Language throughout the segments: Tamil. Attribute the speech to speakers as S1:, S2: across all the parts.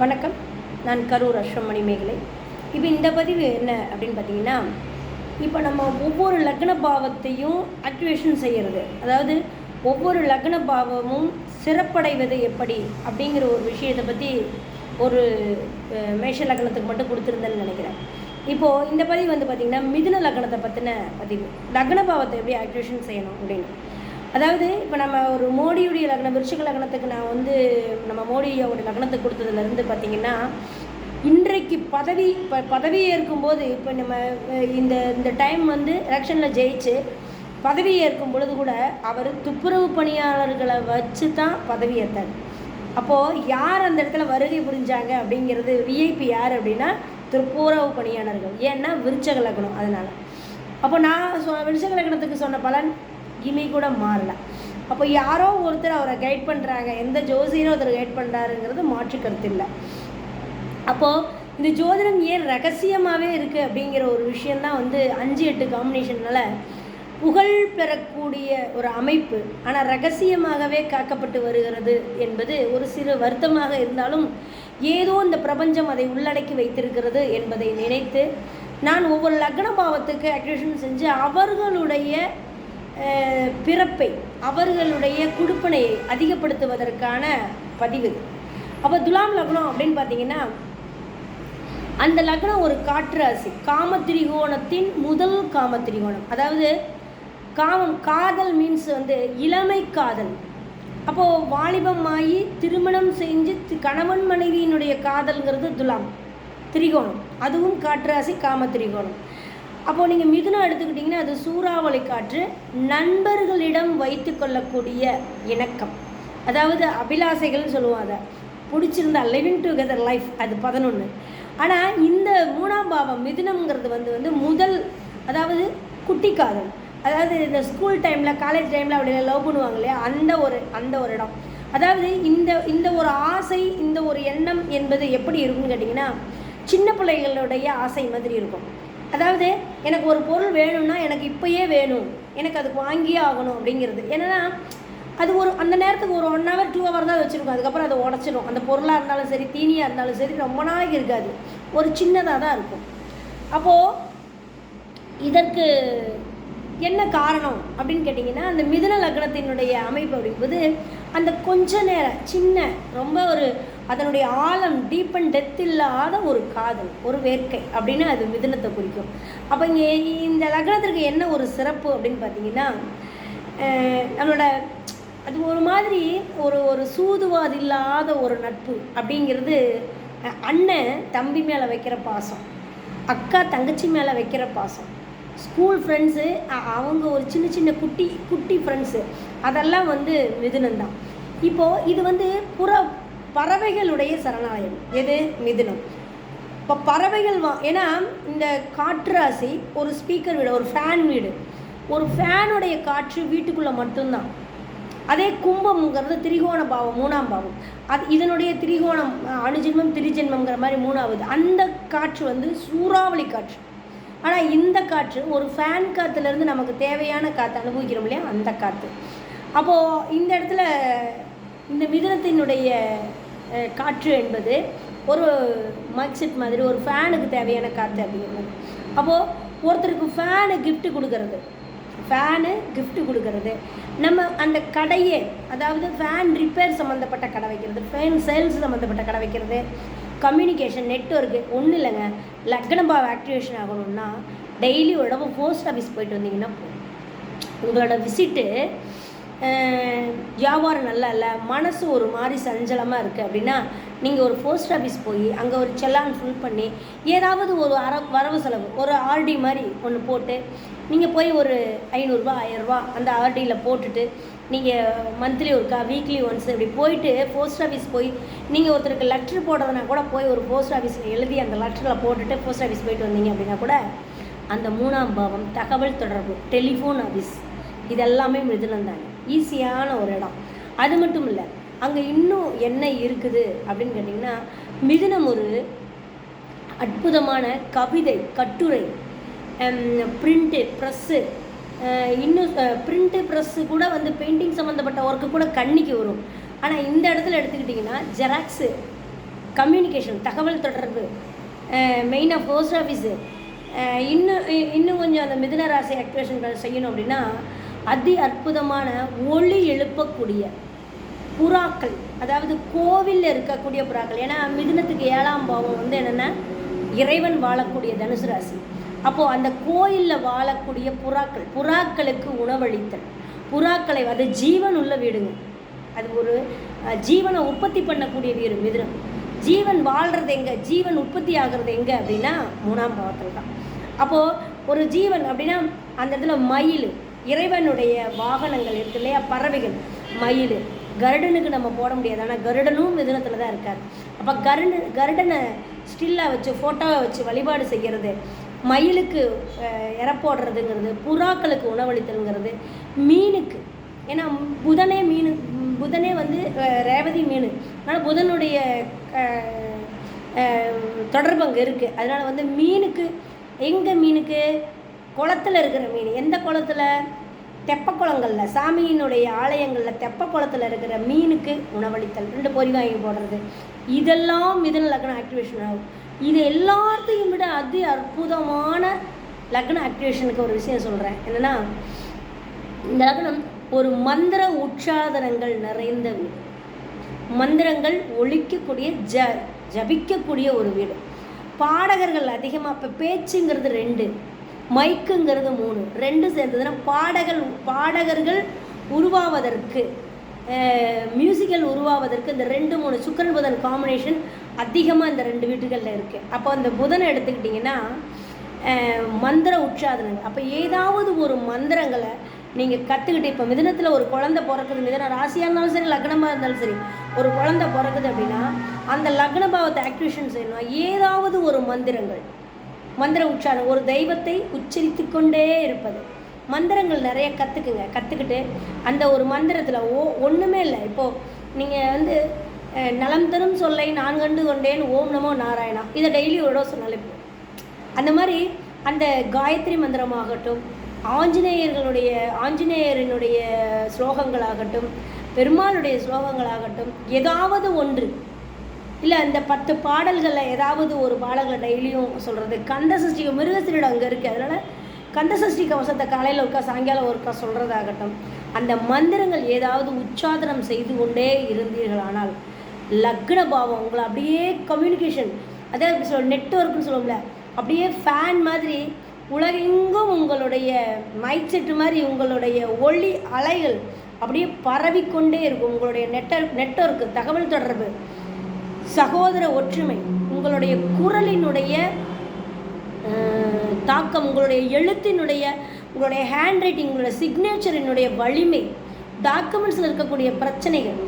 S1: வணக்கம். நான் கரூர் அஸ்வமணி மேகலை. இப்போ இந்த பதிவு என்ன அப்படின்னு பார்த்தீங்கன்னா இப்போ நம்ம ஒவ்வொரு லக்ன பாவத்தையும் ஆக்டிவேஷன் செய்கிறது அதாவது ஒவ்வொரு லக்ன பாவமும் சிறப்படைவது எப்படி அப்படிங்கிற ஒரு விஷயத்தை பற்றி ஒரு மேஷ லக்னத்துக்கு மட்டும் கொடுத்துருந்தேன்னு நினைக்கிறேன். இப்போது இந்த பதிவு வந்து பார்த்திங்கன்னா மிதுன லக்னத்தை பற்றின பதிவு. லக்ன பாவத்தை எப்படி ஆக்டிவேஷன் செய்யணும் அப்படின்னு. அதாவது இப்போ நம்ம ஒரு மோடியுடைய லக்னம் விருச்சிக லக்னத்துக்கு நான் வந்து நம்ம மோடியோட லக்னத்துக்கு கொடுத்ததுலேருந்து பார்த்தீங்கன்னா இன்றைக்கு பதவி இப்போ பதவி ஏற்கும்போது இப்போ நம்ம இந்த இந்த டைம் வந்து எலெக்ஷனில் ஜெயிச்சு பதவி ஏற்கும் பொழுது கூட அவர் துப்புரவு பணியாளர்களை வச்சு தான் பதவி ஏற்றார் அப்போது யார் அந்த இடத்துல வருகை புரிஞ்சாங்க அப்படிங்கிறது விஐபி யார் அப்படின்னா துப்புரவு பணியாளர்கள். ஏன்னா விருச்சக லக்னம் அதனால். அப்போ நான் சொ விருச்சக லக்னத்துக்கு சொன்ன பலன் கிமி கூட மாறல. அப்போ யாரோ ஒருத்தர் அவரை கைட் பண்ணுறாங்க எந்த ஜோசியரும் ஒருத்தர் கைட் பண்ணுறாருங்கிறது மாற்று கருத்து இல்லை. அப்போது இந்த ஜோதிடம் ஏன் ரகசியமாகவே இருக்குது அப்படிங்கிற ஒரு விஷயந்தான் வந்து அஞ்சு எட்டு காம்பினேஷனால் புகழ் பெறக்கூடிய ஒரு அமைப்பு ஆனால் ரகசியமாகவே காக்கப்பட்டு வருகிறது என்பது ஒரு சிறு வருத்தமாக இருந்தாலும் ஏதோ இந்த பிரபஞ்சம் அதை உள்ளடக்கி வைத்திருக்கிறது என்பதை நினைத்து நான் ஒவ்வொரு லக்ன பாவத்துக்கு அக்ரேஷன் செஞ்சு அவர்களுடைய பிறப்பை அவர்களுடைய குடுப்பனையை அதிகப்படுத்துவதற்கான பதிவு அப்போ துலாம் லக்னம் அப்படின்னு பார்த்தீங்கன்னா அந்த லக்னம் ஒரு காற்றாசி காமத்திரிகோணத்தின் முதல் காமத்திரிகோணம். அதாவது காமம் காதல் மீன்ஸ் வந்து இளமை காதல். அப்போது வாலிபம் ஆகி திருமணம் செஞ்சு கணவன் மனைவியினுடைய காதல்ங்கிறது துலாம். திரிகோணம். அதுவும் காற்றாசி காம திரிகோணம் அப்போது நீங்கள் மிதுனம் எடுத்துக்கிட்டிங்கன்னா அது சூறாவளி காற்று நண்பர்களிடம் வைத்து கொள்ளக்கூடிய இணக்கம். அதாவது அபிலாசைகள்னு சொல்லுவோம் அதை. பிடிச்சிருந்தா லிவிங் டுகெதர் லைஃப் அது பதினொன்று ஆனால் இந்த மூணாம் பாவம் மிதுனம்ங்கிறது வந்து வந்து முதல் அதாவது குட்டி காதல் அதாவது இந்த ஸ்கூல் டைமில் காலேஜ் டைமில் அப்படியே லவ் பண்ணுவாங்க இல்லையா? அந்த ஒரு அந்த ஒரு இடம். அதாவது இந்த இந்த ஒரு ஆசை இந்த ஒரு எண்ணம் என்பது எப்படி இருக்கும்னு கேட்டிங்கன்னா சின்ன பிள்ளைகளுடைய ஆசை மாதிரி இருக்கும். அதாவது எனக்கு ஒரு பொருள் வேணும்னா எனக்கு இப்போயே வேணும். எனக்கு அதுக்கு வாங்கியே ஆகணும் அப்படிங்கிறது. என்னென்னா அது ஒரு அந்த நேரத்துக்கு ஒரு ஒன் ஹவர் டூ ஹவர் தான் வச்சுருக்கோம். அதுக்கப்புறம் அதை உடச்சிடும் அந்த பொருளாக இருந்தாலும் சரி தீனியாக இருந்தாலும் சரி ரொம்ப நாளைக்கு இருக்காது. ஒரு சின்னதாக தான் இருக்கும். அப்போது இதற்கு என்ன காரணம் அப்படின்னு கேட்டிங்கன்னா அந்த மிதுன லக்னத்தினுடைய அமைப்பு அப்படிங்கும்போது அந்த கொஞ்ச நேரம் சின்ன ரொம்ப ஒரு அதனுடைய ஆழம் டீப் அண்ட் டெத் இல்லாத ஒரு காதல் ஒரு வேர்க்கை அப்படின்னு அது மிதுனத்தை குறிக்கும். அப்போ இங்கே இந்த லக்னத்திற்கு என்ன ஒரு சிறப்பு அப்படின்னு பார்த்தீங்கன்னா நம்மளோட அது ஒரு மாதிரி ஒரு ஒரு சூதுவாது இல்லாத ஒரு நட்பு அப்படிங்கிறது அண்ணன் தம்பி மேலே வைக்கிற பாசம் அக்கா தங்கச்சி மேலே வைக்கிற பாசம் ஸ்கூல் ஃப்ரெண்ட்ஸு அவங்க ஒரு சின்ன சின்ன குட்டி குட்டி ஃப்ரெண்ட்ஸு அதெல்லாம் வந்து மிதுனம் தான் இப்போது இது வந்து புற பறவைகளுடைய சரணாலயம். எது? மிதுனம். இப்போ பறவைகள் வா ஏன்னா இந்த காற்று ராசி ஒரு ஸ்பீக்கர் வீடு ஒரு ஃபேன் வீடு. ஒரு ஃபேனுடைய காற்று வீட்டுக்குள்ளே மட்டும்தான். அதே கும்பம்ங்கிறது திரிகோண பாவம் மூணாம் பாவம். அது இதனுடைய திரிகோணம் அணுஜென்மம் திரிஜென்மங்கிற மாதிரி மூணாவது. அந்த காற்று வந்து சூறாவளி காற்று. ஆனால் இந்த காற்று ஒரு ஃபேன் காற்றுலேருந்து நமக்கு தேவையான காற்று அனுபவிக்கிறோம் இல்லையா? அந்த காற்று அப்போது இந்த இடத்துல இந்த மிதனத்தினுடைய காற்று என்பது ஒரு மைக் செட் மாதிரி ஒரு ஃபேனுக்கு தேவையான காற்று அப்படிங்கிறது. அப்போது ஒருத்தருக்கு ஃபேனு கிஃப்ட்டு கொடுக்கறது. ஃபேனு கிஃப்ட்டு கொடுக்கறது. நம்ம அந்த கடையே அதாவது ஃபேன் ரிப்பேர் சம்மந்தப்பட்ட கடை வைக்கிறது ஃபேன் சேல்ஸ் சம்மந்தப்பட்ட கடை வைக்கிறது கம்யூனிகேஷன் நெட்ஒர்க்கு ஒன்றும் இல்லைங்க. லக்னபாவ ஆக்டிவேஷன் ஆகணும்னா டெய்லி ஒரு தடவை போஸ்ட் ஆஃபீஸ் போயிட்டு வந்தீங்கன்னா உங்களோட விசிட்டு வியாபாரம் நல்லா இல்லை மனசு ஒரு மாதிரி சஞ்சலமாக இருக்குது அப்படின்னா நீங்கள் ஒரு போஸ்ட் ஆஃபீஸ் போய் அங்கே ஒரு செல்லான் ஃபில் பண்ணி ஏதாவது ஒரு அர வரவு செலவு ஒரு ஆர்டி மாதிரி ஒன்று போட்டு நீங்கள் போய் ஒரு ஐநூறுரூவா ஆயிரரூபா அந்த ஆர்டியில் போட்டுட்டு நீங்கள் மந்த்லி ஒருக்கா வீக்லி ஒன்ஸ் இப்படி போயிட்டு போஸ்ட் ஆஃபீஸ் போய் நீங்கள் ஒருத்தருக்கு லெட்ரு போடுறதுனா கூட போய் ஒரு போஸ்ட் ஆஃபீஸில் எழுதி அந்த லெட்டரில் போட்டுட்டு போஸ்ட் ஆஃபீஸ் போயிட்டு வந்தீங்க அப்படின்னா கூட அந்த மூணாம் பாவம் தகவல் தொடர்பு டெலிஃபோன் ஆஃபீஸ் இதெல்லாமே மிதுனம் தாங்க. ஈஸியான ஒரு இடம். அது மட்டும் இல்லை அங்கே இன்னும் என்ன இருக்குது அப்படின்னு கேட்டிங்கன்னா மிதுனம் ஒரு அற்புதமான கவிதை கட்டுரை பிரிண்ட்டு ப்ரெஸ்ஸு இன்னும் பிரிண்ட்டு ப்ரெஸ்ஸு கூட வந்து பெயிண்டிங் சம்மந்தப்பட்ட ஒர்க்கு கூட கண்ணிக்கு வரும். ஆனால் இந்த இடத்துல எடுத்துக்கிட்டிங்கன்னா ஜெராக்ஸு கம்யூனிகேஷன் தகவல் தொடர்பு மெயினாக போஸ்ட் ஆஃபீஸு இன்னும் இ- இன்னும் கொஞ்சம் அந்த மிதுன ராசி ஆக்டிவேஷன் செய்யணும் அப்படின்னா அதி அற்புதமான ஒளி எழுப்பக்கூடிய புறாக்கள். அதாவது கோவிலில் இருக்கக்கூடிய புறாக்கள். ஏன்னா மிதுனத்துக்கு ஏழாம் பாவம் வந்து என்னென்னா இறைவன் வாழக்கூடிய தனுசு ராசி. அப்போது அந்த கோயிலில் வாழக்கூடிய புறாக்கள் புறாக்களுக்கு உணவளித்தல். புறாக்களை அது ஜீவன் உள்ள வீடுங்க. அது ஒரு ஜீவனை உற்பத்தி பண்ணக்கூடிய வீடு மிதுனம். ஜீவன் வாழ்கிறது எங்கே? ஜீவன் உற்பத்தி ஆகிறது எங்கே அப்படின்னா மூணாம் பாவத்தில் தான். அப்போது ஒரு ஜீவன் அப்படின்னா அந்த இடத்துல மயில் இறைவனுடைய வாகனங்கள் இருக்கு இல்லையா? பறவைகள் மயில் கருடனுக்கு நம்ம போட முடியாது. ஆனால் கருடனும் மிதுனத்தில் தான் இருக்கார். அப்போ கருடன் கருடனை ஸ்டில்லாக வச்சு ஃபோட்டோவை வச்சு வழிபாடு செய்கிறது மயிலுக்கு இறப்போடுறதுங்கிறது புறாக்களுக்கு உணவளித்தல்ங்கிறது மீனுக்கு. ஏன்னா புதனே மீன் புதனே வந்து ரேவதி மீன். அதனால் புதனுடைய தொடர்பு அங்கே இருக்குது அதனால் வந்து மீனுக்கு எங்கே மீனுக்கு குளத்துல இருக்கிற மீன். எந்த குளத்துல? தெப்ப குளங்களில். சாமியினுடைய ஆலயங்களில் தெப்ப குளத்தில் இருக்கிற மீனுக்கு உணவளித்தல். ரெண்டு பொறி வாங்கி போடுறது. இதெல்லாம் மிதன லக்ன ஆக்டிவேஷன் ஆகும். இது எல்லாத்தையும் விட அதி அற்புதமான லக்ன ஆக்டிவேஷனுக்கு ஒரு விஷயம் சொல்கிறேன் என்னென்னா இந்த லக்னம் ஒரு மந்திர உற்சாதனங்கள் நிறைந்த வீடு. மந்திரங்கள் ஒழிக்கக்கூடிய ஜ ஜபிக்கக்கூடிய ஒரு வீடு. பாடகர்கள் அதிகமாக இப்போ பேச்சுங்கிறது ரெண்டு. மைக்குங்கிறது மூணு. ரெண்டு சேர்ந்ததுன்னா பாடகர் பாடகர்கள் உருவாவதற்கு மியூசிக்கல் உருவாவதற்கு இந்த ரெண்டு மூணு சுக்கரன் புதன் காம்பினேஷன் அதிகமாக இந்த ரெண்டு வீட்டுகளில் இருக்குது அப்போ அந்த புதனை எடுத்துக்கிட்டிங்கன்னா மந்திர உற்சாதனங்கள் அப்போ ஏதாவது ஒரு மந்திரங்களை நீங்கள் கற்றுக்கிட்டு இப்போ மிதனத்தில் ஒரு குழந்தை பிறக்குது மிதன ராசியாக இருந்தாலும் சரி லக்னமாக இருந்தாலும் சரி ஒரு குழந்தை பிறக்குது அப்படின்னா அந்த லக்ன பாவத்தை ஆக்டிவேஷன் செய்யணும் ஏதாவது ஒரு மந்திரங்கள் மந்திர உச்சாரணம். ஒரு தெய்வத்தை உச்சரித்து கொண்டே இருப்பது. மந்திரங்கள் நிறைய கற்றுக்குங்க கற்றுக்கிட்டு அந்த ஒரு மந்திரத்தில் ஓ ஒன்றுமே இல்லை. இப்போது நீங்கள் வந்து நலம் தரும் சொல்லை நான் கண்டு கொண்டேன். ஓம் நமோ நாராயணா. இதை டெய்லி ஒரு சொன்னாலே அந்த மாதிரி அந்த காயத்ரி மந்திரமாகட்டும் ஆஞ்சநேயர்களுடைய ஆஞ்சநேயரினுடைய ஸ்லோகங்களாகட்டும் பெருமாளுடைய ஸ்லோகங்களாகட்டும் ஏதாவது ஒன்று இல்லை அந்த பத்து பாடல்களில் ஏதாவது ஒரு பாடல்கள் டெய்லியும் சொல்கிறது கந்த சஷ்டி மிருகசீரிடம் அங்கே இருக்குது அதனால் கந்த சஷ்டி கவசத்தை காலையில் ஒருக்கா சாயங்காலம் ஒருக்கா சொல்கிறதாகட்டும் அந்த மந்திரங்கள் ஏதாவது உச்சாதனம் செய்து கொண்டே இருந்தீர்களானால் லக்ன பாவம் உங்களை அப்படியே கம்யூனிகேஷன் அதாவது சொல்ல நெட்ஒர்க்னு சொல்லுவோம்ல அப்படியே ஃபேன் மாதிரி உலகெங்கும் உங்களுடைய மைக் செட்டு மாதிரி உங்களுடைய ஒளி அலைகள் அப்படியே பரவிக்கொண்டே இருக்கும். உங்களுடைய நெட்ஒர்க் நெட்ஒர்க்கு தகவல் தொடர்பு. சகோதர ஒற்றுமை உங்களுடைய குரலினுடைய தாக்கம் உங்களுடைய எழுத்தினுடைய உங்களுடைய ஹேண்ட் ரைட்டிங் உங்களுடைய சிக்னேச்சரினுடைய வலிமை டாக்குமெண்ட்ஸில் இருக்கக்கூடிய பிரச்சனைகள்.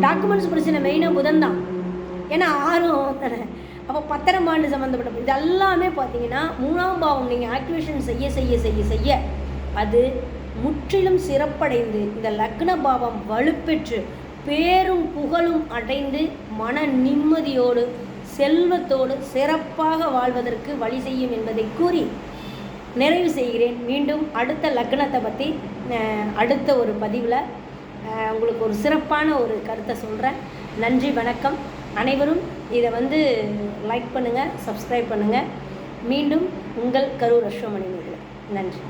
S1: டாக்குமெண்ட்ஸ் பிரச்சனை மெயினாக புதன் தான் ஏன்னா ஆர்வம் தானே அப்போ பத்திரம் ஆண்டு சம்மந்தப்பட்ட இது எல்லாமே பார்த்தீங்கன்னா மூணாம் பாவம் நீங்கள் ஆக்டிவேஷன் செய்ய செய்ய செய்ய செய்ய அது முற்றிலும் சிறப்படைந்து இந்த லக்ன பாவம் வலுப்பெற்று பேரும் புகழும் அடைந்து மன நிம்மதியோடு செல்வத்தோடு சிறப்பாக வாழ்வதற்கு வழி செய்யும் என்பதை கூறி நிறைவு செய்கிறேன். மீண்டும் அடுத்த லக்னத்தை பற்றி அடுத்த ஒரு பதிவில் உங்களுக்கு ஒரு சிறப்பான ஒரு கருத்தை சொல்கிறேன் நன்றி வணக்கம். அனைவரும் இதை வந்து லைக் பண்ணுங்கள் சப்ஸ்கிரைப் பண்ணுங்கள் மீண்டும் உங்கள் கரூர் அஸ்வமணி நன்றி.